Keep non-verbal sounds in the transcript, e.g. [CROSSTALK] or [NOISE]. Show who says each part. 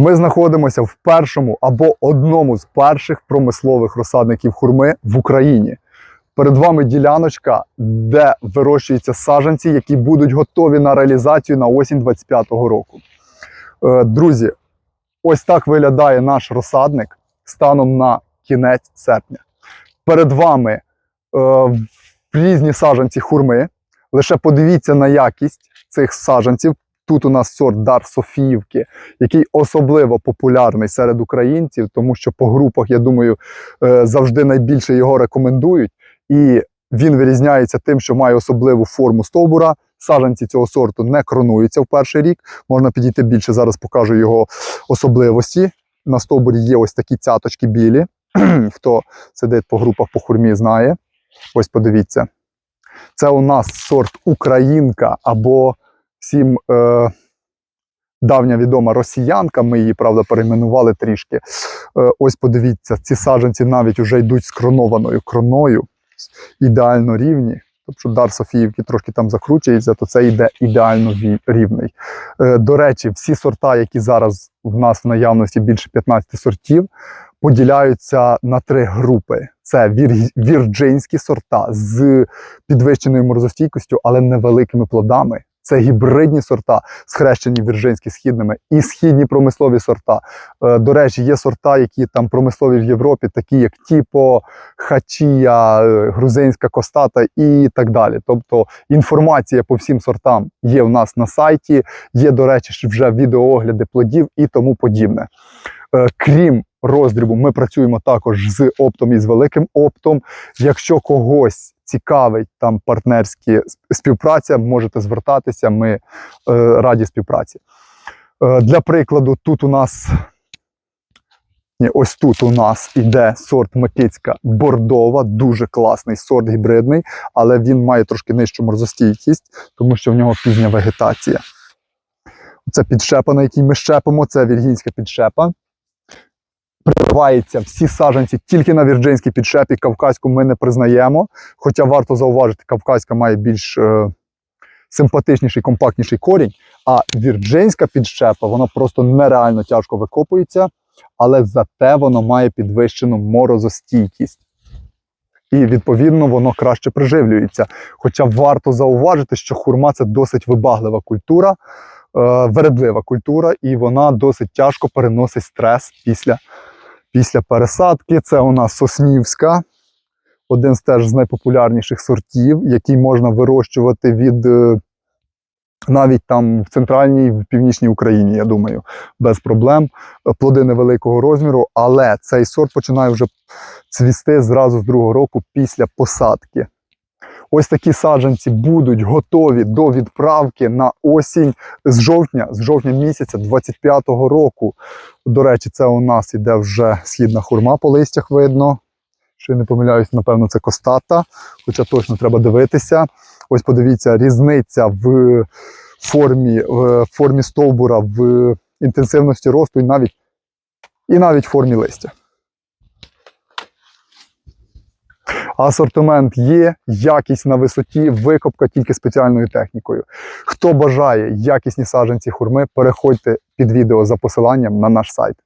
Speaker 1: Ми знаходимося в першому або одному з перших промислових розсадників хурми в Україні. Перед вами діляночка, де вирощуються саджанці, які будуть готові на реалізацію на осінь 25-го року. Е, Друзі, ось так виглядає наш розсадник станом на кінець серпня. Перед вами е, різні саджанці хурми. Лише подивіться на якість цих саджанців. Тут у нас сорт Дар Софіївки, який особливо популярний серед українців, тому що по групах, я думаю, е, завжди найбільше його рекомендують. І він вирізняється тим, що має особливу форму стовбура. Саджанці цього сорту не кронуються в перший рік. Можна підійти більше. Зараз покажу його особливості. На стовбурі є ось такі цяточки білі. [CLEARS THROAT] Хто сидить по групах по хурмі, знає. Ось подивіться. Це у нас сорт Українка або всім е, давня відома росіянка. Ми її, правда, перейменували трішки. Е, ось подивіться, ці саджанці навіть вже йдуть з кронованою кроною, ідеально рівні. Тобто дар Софіївки трошки там закручується, то це йде ідеально рівний. Е, до речі, всі сорта, які зараз в нас в наявності більше 15 сортів, поділяються на три групи: це вір- вірджинські сорта з підвищеною морозостійкістю, але невеликими плодами. Це гібридні сорта, схрещені вірджинські східними, і східні промислові сорта. Е, До речі, є сорта, які там промислові в Європі, такі як Тіпо, Хачія, е, грузинська костата і так далі. Тобто інформація по всім сортам є в нас на сайті. Є, до речі, вже відеоогляди плодів і тому подібне. Е, Крім роздрібу, ми працюємо також з оптом і з великим оптом. Якщо когось цікавить там партнерські співпраця, можете звертатися. Ми е, раді співпраці. Е, для прикладу, тут у нас. Ні, ось тут у нас іде сорт Микицька бордова, дуже класний сорт гібридний, але він має трошки нижчу морзостійкість, тому що в нього пізня вегетація. Це підшепа, на якій ми щепимо, це віргінська підшепа. Прививаються всі саджанці тільки на вірджинській підшепі. Кавказьку ми не признаємо. Хоча варто зауважити, кавказька має більш е, симпатичніший, компактніший корінь. А вірджинська підщепа, вона просто нереально тяжко викопується, але зате воно має підвищену морозостійкість. І відповідно воно краще приживлюється. Хоча варто зауважити, що хурма це досить вибаглива культура, е, вередлива культура, і вона досить тяжко переносить стрес після, після пересадки. Це у нас соснівська, один з теж з найпопулярніших сортів, який можна вирощувати від е, навіть там в центральній, в північній Україні, я думаю, без проблем. Е, Плоди невеликого розміру, але цей сорт починає вже цвісти зразу з другого року після посадки. Ось такі саджанці будуть готові до відправки на осінь з жовтня, з жовтня місяця 25-го року. До речі, це у нас іде вже східна хурма по листях видно. Що я не помиляюсь, напевно, це костата, хоча точно треба дивитися. Ось подивіться, різниця в формі, в формі стовбура, в інтенсивності росту і навіть, і навіть формі листя. Асортимент є, якість на висоті, викопка тільки спеціальною технікою. Хто бажає якісні саджанці хурми, переходьте під відео за посиланням на наш сайт.